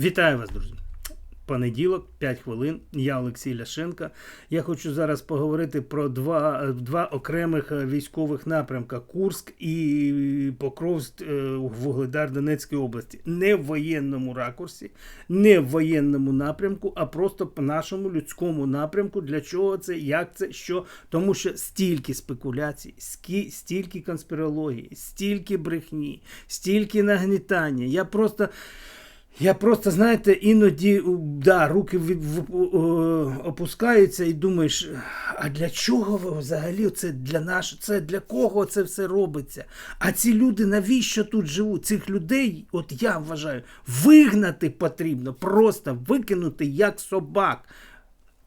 Вітаю вас, друзі! Понеділок, 5 хвилин. Я Олексій Ляшенко. Я хочу зараз поговорити про два, два окремих е, військових напрямка: Курськ і Покровськ е, Вугледар Донецької області. Не в воєнному ракурсі, не в воєнному напрямку, а просто по нашому людському напрямку. Для чого це, як це, що. Тому що стільки спекуляцій, стільки конспірології, стільки брехні, стільки нагнітання. Я просто. Я просто, знаєте, іноді да, руки опускаються і думаєш, а для чого ви взагалі це для наш, це для кого це все робиться? А ці люди навіщо тут живуть? Цих людей, от я вважаю, вигнати потрібно, просто викинути як собак.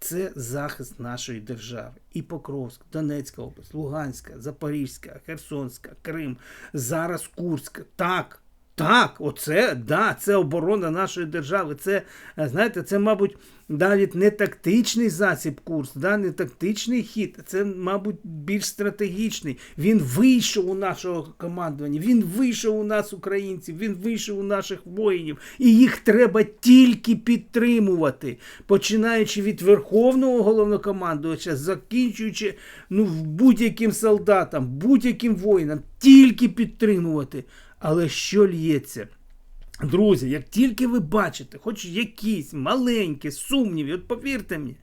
Це захист нашої держави. І Покровськ, Донецька область, Луганська, Запорізька, Херсонська, Крим, зараз Курська. Так, так, оце, да, це оборона нашої держави. Це, е, знаєте, це, мабуть, навіть не тактичний засіб курс, да, не тактичний хід, це, мабуть, більш стратегічний. Він вийшов у нашого командування, він вийшов у нас, українців, він вийшов у наших воїнів. І їх треба тільки підтримувати, починаючи від верховного головнокомандувача, закінчуючи ну, будь-яким солдатам, будь-яким воїнам, тільки підтримувати. Але що лється? Друзі, як тільки ви бачите, хоч якісь маленькі сумніви, от повірте мені,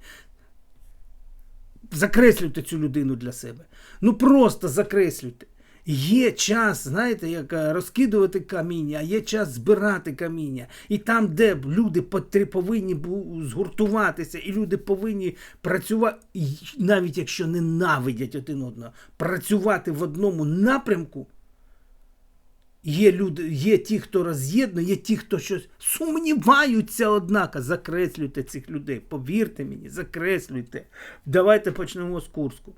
закреслюйте цю людину для себе. Ну просто закреслюйте. Є час, знаєте, як е, розкидувати каміння, а є час збирати каміння. І там, де люди повинні згуртуватися, і люди повинні працювати, навіть якщо ненавидять один одного, працювати в одному напрямку. Є люди, є ті, хто роз'єднує, є ті, хто щось сумніваються, однако. Закреслюйте цих людей. Повірте мені, закреслюйте. Давайте почнемо з Курску.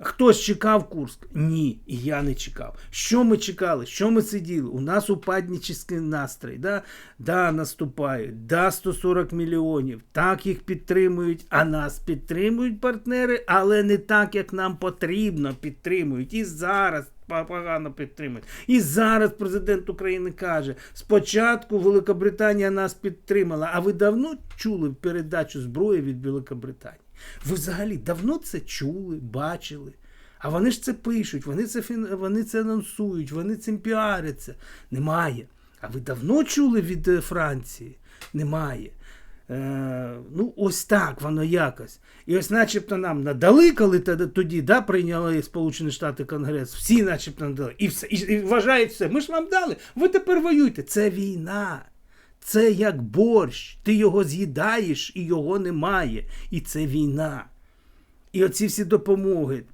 Хтось чекав Курск? Ні, і я не чекав. Що ми чекали? Що ми сиділи? У нас упаднічний настрій. Да? да, наступають, да, 140 мільйонів. Так їх підтримують, а нас підтримують партнери, але не так, як нам потрібно підтримують. І зараз погано підтримують. І зараз президент України каже: спочатку Великобританія нас підтримала. А ви давно чули передачу зброї від Великобританії? Ви взагалі давно це чули, бачили? А вони ж це пишуть, вони це вони це анонсують, вони цим піаряться. Немає. А ви давно чули від е, Франції? Немає. Е, ну, ось так воно якось. І ось начебто нам надали, коли тоді, да, прийняли Сполучені Штати Конгрес, всі начебто надали. І, все, і, і вважають все. Ми ж вам дали, ви тепер воюєте. Це війна. Це як борщ. Ти його з'їдаєш і його немає. І це війна. І оці всі допомоги.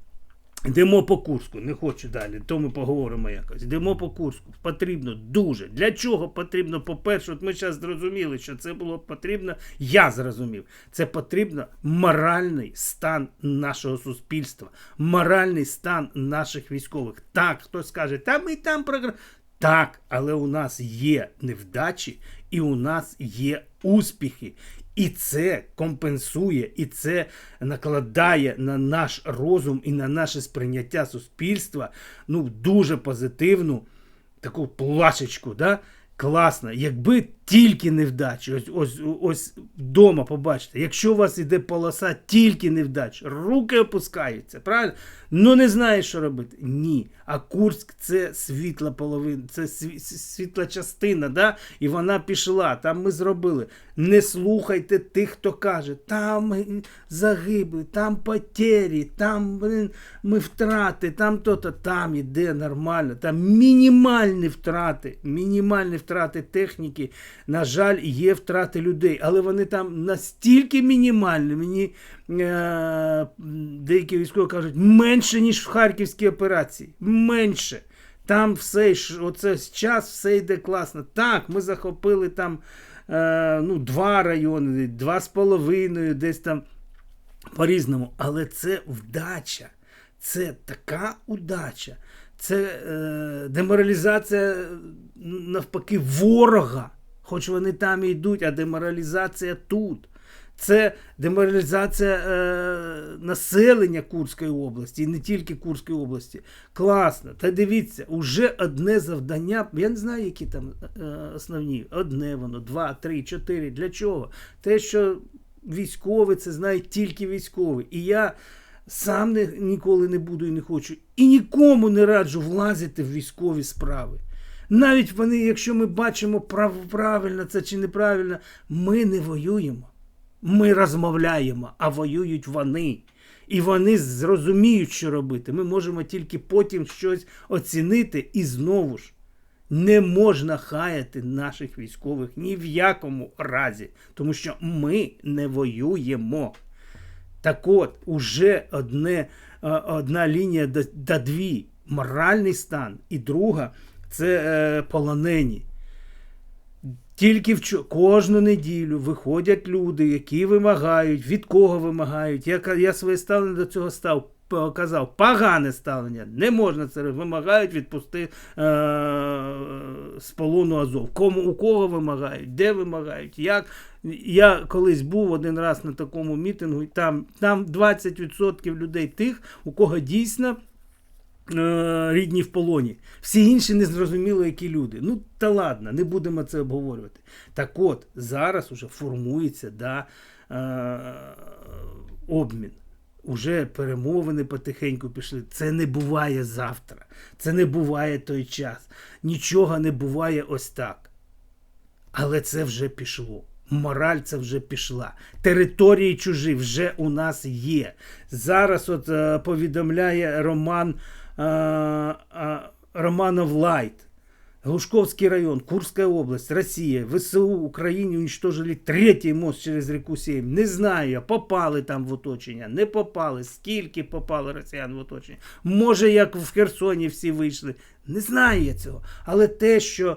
Йдемо по Курську, не хочу далі, то ми поговоримо якось. Йдемо по Курську. Потрібно дуже. Для чого потрібно? По-перше, от ми зараз зрозуміли, що це було потрібно. Я зрозумів. Це потрібно моральний стан нашого суспільства, моральний стан наших військових. Так, хтось скаже, та ми там програм. Так, але у нас є невдачі і у нас є успіхи. І це компенсує, і це накладає на наш розум і на наше сприйняття суспільства ну, дуже позитивну таку плашечку. Да? Класно. Якби тільки невдачі, ось ось ось вдома побачите, якщо у вас іде полоса тільки невдач, руки опускаються, правильно? Ну не знаєш, що робити. Ні. А Курськ це світла половина, це світла частина, да? і вона пішла. Там ми зробили. Не слухайте тих, хто каже, там загибли, там потері, там блин, ми втрати, там то-то, там іде нормально, там мінімальні втрати, мінімальні втрати техніки. На жаль, є втрати людей, але вони там настільки мінімальні. Мені е- деякі військові кажуть, менше, ніж в Харківській операції. Менше. Там все оце час, все йде класно. Так, ми захопили там е, ну, два райони, два з половиною, десь там по-різному. Але це вдача. Це така удача. Це е, деморалізація навпаки ворога. Хоч вони там йдуть, а деморалізація тут. Це деморалізація е, населення Курської області, і не тільки Курської області. Класно. Та дивіться, уже одне завдання. Я не знаю, які там е, основні. Одне воно, два, три, чотири. Для чого? Те, що військові це знають тільки військові. І я сам не, ніколи не буду і не хочу. І нікому не раджу влазити в військові справи. Навіть вони, якщо ми бачимо правильно це чи неправильно, ми не воюємо. Ми розмовляємо, а воюють вони. І вони зрозуміють, що робити. Ми можемо тільки потім щось оцінити і знову ж. Не можна хаяти наших військових ні в якому разі, тому що ми не воюємо. Так от, уже одне, е, одна лінія до, до дві моральний стан, і друга це е, полонені. Тільки вчо... кожну неділю виходять люди, які вимагають, від кого вимагають. Я, я своє ставлення до цього став. Казав, погане ставлення, не можна це. Вимагають відпусти е- з полону Азов. Кому у кого вимагають, де вимагають, як. Я колись був один раз на такому мітингу, і там, там 20% людей тих, у кого дійсно рідні в полоні. Всі інші не зрозуміло, які люди. Ну, та ладно, не будемо це обговорювати. Так от, зараз уже формується да, е, обмін. Уже перемовини потихеньку пішли. Це не буває завтра. Це не буває той час. Нічого не буває ось так. Але це вже пішло. Мораль це вже пішла. Території чужі вже у нас є. Зараз от е, повідомляє Роман е, е, Романов Лайт. Глушковский район, Курская область, Россия, ВСУ Украине уничтожили третій мост через реку Сейм. Не знаю, попали там в оточення, не попали, скільки попали росіян в оточення. Може, як в Херсоні всі вийшли. Не знаю я цього. Але те, що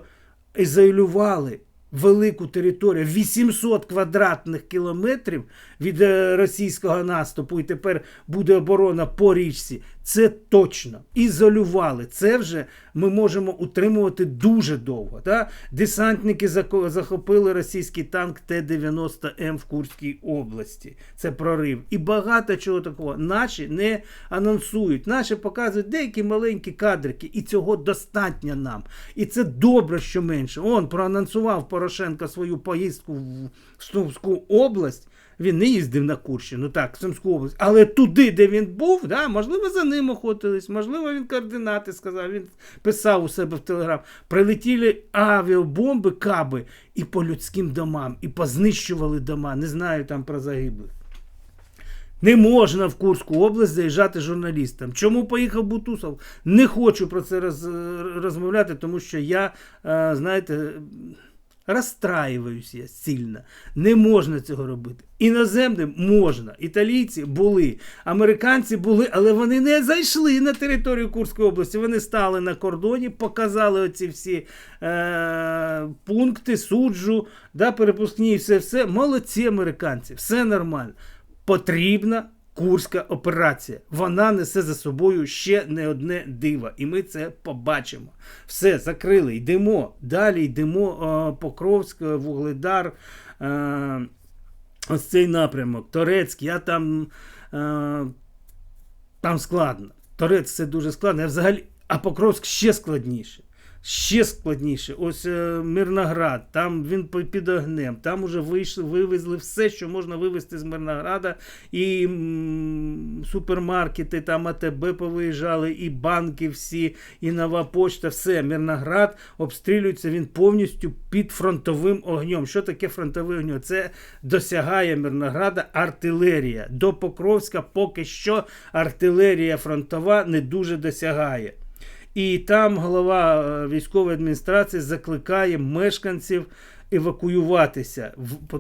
ізолювали велику територію 800 квадратних кілометрів від е, російського наступу, і тепер буде оборона по річці. Це точно ізолювали. Це вже ми можемо утримувати дуже довго. Да? Десантники захопили російський танк Т-90М в Курській області. Це прорив. І багато чого такого. Наші не анонсують. Наші показують деякі маленькі кадрики, і цього достатньо нам. І це добре, що менше. Он проанонсував Порошенко свою поїздку в Сумську область. Він не їздив на Курщину, так, в Сумську область, але туди, де він був, да, можливо, за ним охотились, можливо, він координати сказав, він писав у себе в Телеграм. Прилетіли авіабомби, каби і по людським домам, і познищували дома. Не знаю там про загиблих. Не можна в Курську область заїжджати журналістам. Чому поїхав Бутусов? Не хочу про це роз, розмовляти, тому що я, е, знаєте, розстраююсь я сильно. Не можна цього робити. Іноземним можна. Італійці були, американці були, але вони не зайшли на територію Курської області. Вони стали на кордоні, показали оці всі е, пункти, суджу, да, перепускні і все, все. Молодці американці, все нормально. Потрібна Курська операція. Вона несе за собою ще не одне диво, і ми це побачимо. Все, закрили, йдемо. Далі йдемо е, Покровськ, Вугледар, е, ось цей напрямок, Торецький, я там, е, там складно. Торець це дуже складно. А взагалі, а Покровськ ще складніше. Ще складніше. Ось е, Мирноград, там він під огнем, там уже вийшли, вивезли все, що можна вивезти з Мирнограда, і м, супермаркети, там АТБ повиїжджали, і банки всі, і нова почта, все. Мирноград обстрілюється він повністю під фронтовим огнем. Що таке фронтовий огнем? Це досягає Мирнограда артилерія. До Покровська поки що артилерія фронтова не дуже досягає. І там голова е, військової адміністрації закликає мешканців евакуюватися,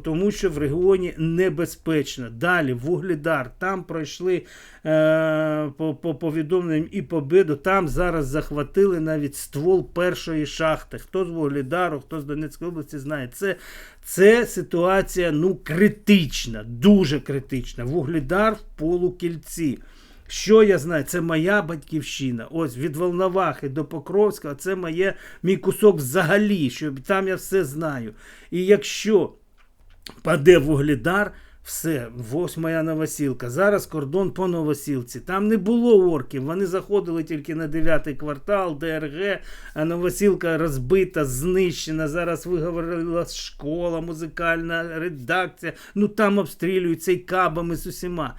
тому що в регіоні небезпечно. Далі Вугледар, там пройшли е, по, по повідомленням і победу. Там зараз захватили навіть ствол першої шахти. Хто з Вугледару, хто з Донецької області знає. Це, це ситуація ну, критична, дуже критична. Вугледар в полукільці. Що я знаю? Це моя батьківщина. Ось від Волновахи до Покровська, це моє, мій кусок взагалі, що там я все знаю. І якщо паде Вугледар, Все, восьма Новосілка. Зараз кордон по Новосілці. Там не було орків. Вони заходили тільки на 9 квартал, ДРГ, а Новосілка розбита, знищена. Зараз виговорила школа, музикальна редакція. Ну там обстрілюються і кабами з усіма.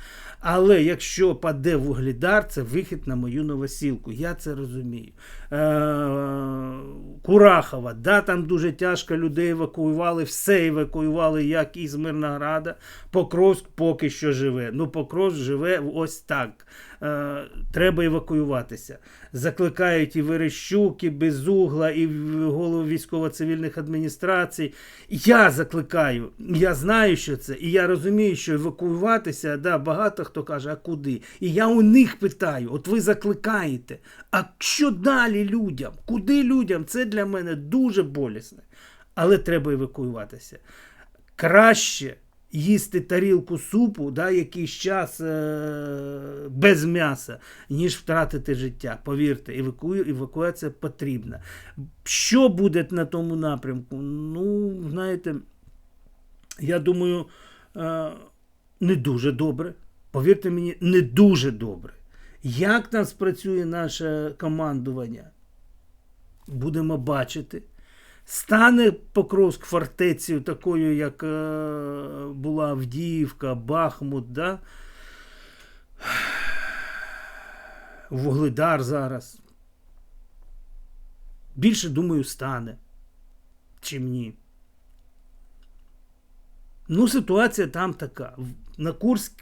Але якщо паде вугледар, це вихід на мою новосілку. Я це розумію. Е- Курахова, да, там дуже тяжко людей евакуювали, все евакуювали, як із Мирнограда. Покровськ поки що живе. Ну, Покровськ живе ось так. Е, треба евакуюватися. Закликають і Верещук, і Безугла, і голову військово-цивільних адміністрацій. Я закликаю, я знаю, що це, і я розумію, що евакуюватися, да, багато хто каже, а куди? І я у них питаю: от ви закликаєте, а що далі людям? Куди людям? Це для мене дуже болісне. Але треба евакуюватися. Краще їсти тарілку супу да, якийсь час е- без м'яса, ніж втратити життя. Повірте, еваку... евакуація потрібна. Що буде на тому напрямку? Ну, знаєте, я думаю, е- не дуже добре. Повірте мені, не дуже добре. Як там спрацює наше командування? Будемо бачити. Стане Покровськ фортецею такою, як е, була Авдіївка, Бахмут, да? Вугледар зараз. Більше, думаю, стане, чим ні. Ну, ситуація там така. На Курськ,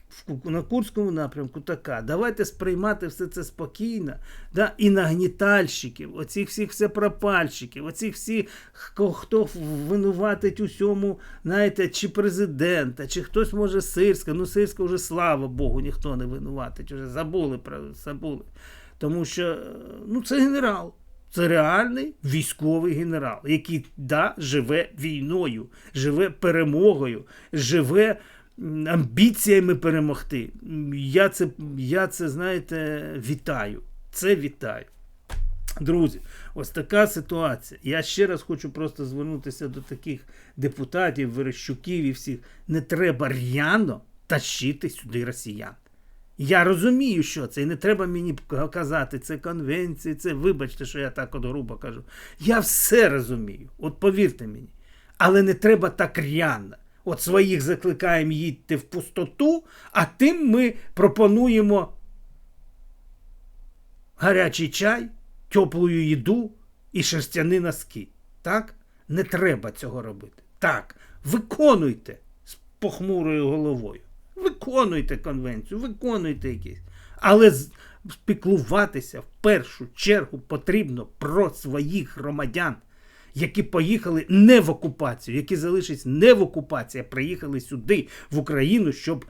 на Курському напрямку така. Давайте сприймати все це спокійно. Да? І нагнітальщиків, оцих всіх всепропальщиків, оцих всіх, хто, винуватить усьому, знаєте, чи президента, чи хтось може Сирська. Ну, Сирська вже, слава Богу, ніхто не винуватить. Вже забули про забули. Тому що ну, це генерал. Це реальний військовий генерал, який да, живе війною, живе перемогою, живе амбіціями перемогти. Я це, я це, знаєте, вітаю. Це вітаю. Друзі, ось така ситуація. Я ще раз хочу просто звернутися до таких депутатів, Верещуків і всіх. Не треба р'яно тащити сюди росіян. Я розумію, що це, і не треба мені казати, це конвенції, це, вибачте, що я так от грубо кажу. Я все розумію, от повірте мені. Але не треба так р'яно. От своїх закликаємо їдьте в пустоту, а тим ми пропонуємо гарячий чай, теплу їду і шерстяні носки. Так? Не треба цього робити. Так, виконуйте з похмурою головою. Виконуйте конвенцію, виконуйте якісь. Але спіклуватися в першу чергу потрібно про своїх громадян, які поїхали не в окупацію, які залишились не в окупації, а приїхали сюди, в Україну, щоб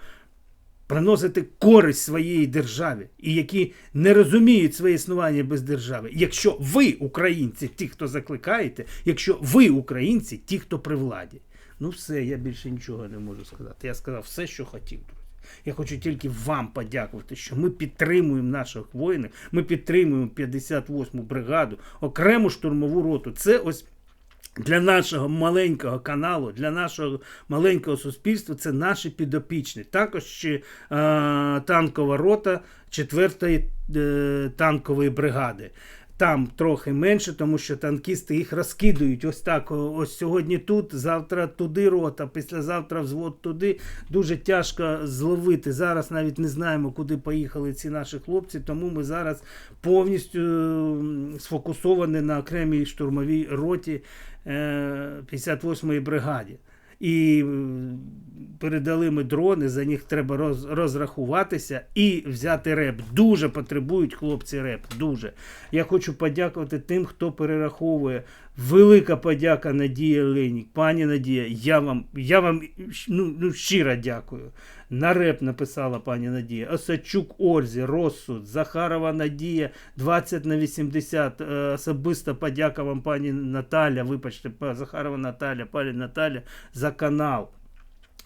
приносити користь своєї державі, і які не розуміють своє існування без держави. Якщо ви, українці, ті, хто закликаєте, якщо ви, українці, ті, хто при владі. Ну, все, я більше нічого не можу сказати. Я сказав все, що хотів, друзі. Я хочу тільки вам подякувати, що ми підтримуємо наших воїнів, ми підтримуємо 58-му бригаду, окрему штурмову роту. Це ось. Для нашого маленького каналу, для нашого маленького суспільства це наші підопічні. Також ще е, танкова рота 4-ї е, танкової бригади. Там трохи менше, тому що танкісти їх розкидують. Ось так. Ось сьогодні тут, завтра туди рота, післязавтра взвод туди. Дуже тяжко зловити. Зараз навіть не знаємо, куди поїхали ці наші хлопці, тому ми зараз повністю сфокусовані на окремій штурмовій роті 58-ї бригаді. І передали ми дрони, за них треба роз, розрахуватися і взяти реп. Дуже потребують хлопці реп. Дуже. Я хочу подякувати тим, хто перераховує. Велика подяка Надія Ленік. Пані Надія, я вам я вам ну, ну, щиро дякую. На реп написала пані Надія. Осадчук Ользі, Розсуд, Захарова Надія, 20 на 80. Особисто особиста подяка вам, пані Наталя. Вибачте, Захарова Наталя, пані Наталя, за канал.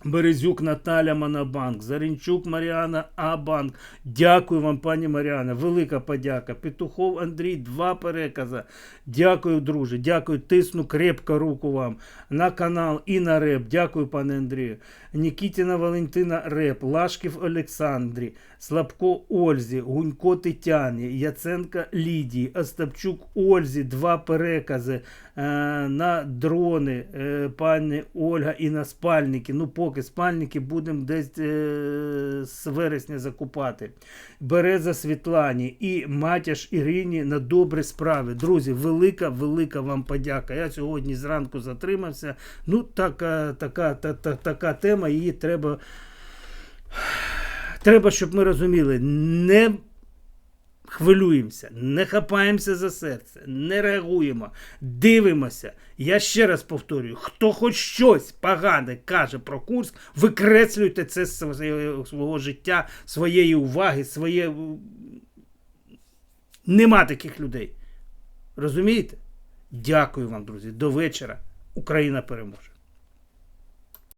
Березюк Наталя Монобанк, Зарінчук Маріана Абанк. Дякую вам, пані Маріана. Велика подяка. Петухов Андрій, два перекази. Дякую, друже. Дякую. Тисну крепко руку вам. На канал і на реп. Дякую, пане Андрію. Нікітіна Валентина Реп, Лашків Олександрі, Слабко Ользі, Гунько Тетяні, Яценка Лідії, Остапчук Ользі, два перекази е, на дрони, е, пані Ольга і на спальники. Ну, поки спальники будемо десь е, з вересня закупати. Береза Світлані і Матяш Ірині на добрі справи. Друзі, велика, велика вам подяка. Я сьогодні зранку затримався. Ну, така, така, та, та, така тема, її треба. Треба, щоб ми розуміли, не хвилюємося, не хапаємося за серце, не реагуємо, дивимося. Я ще раз повторюю: хто хоч щось погане каже про Курськ, викреслюйте це з свого, життя, своєї уваги, своє. Нема таких людей. Розумієте? Дякую вам, друзі. До вечора. Україна переможе.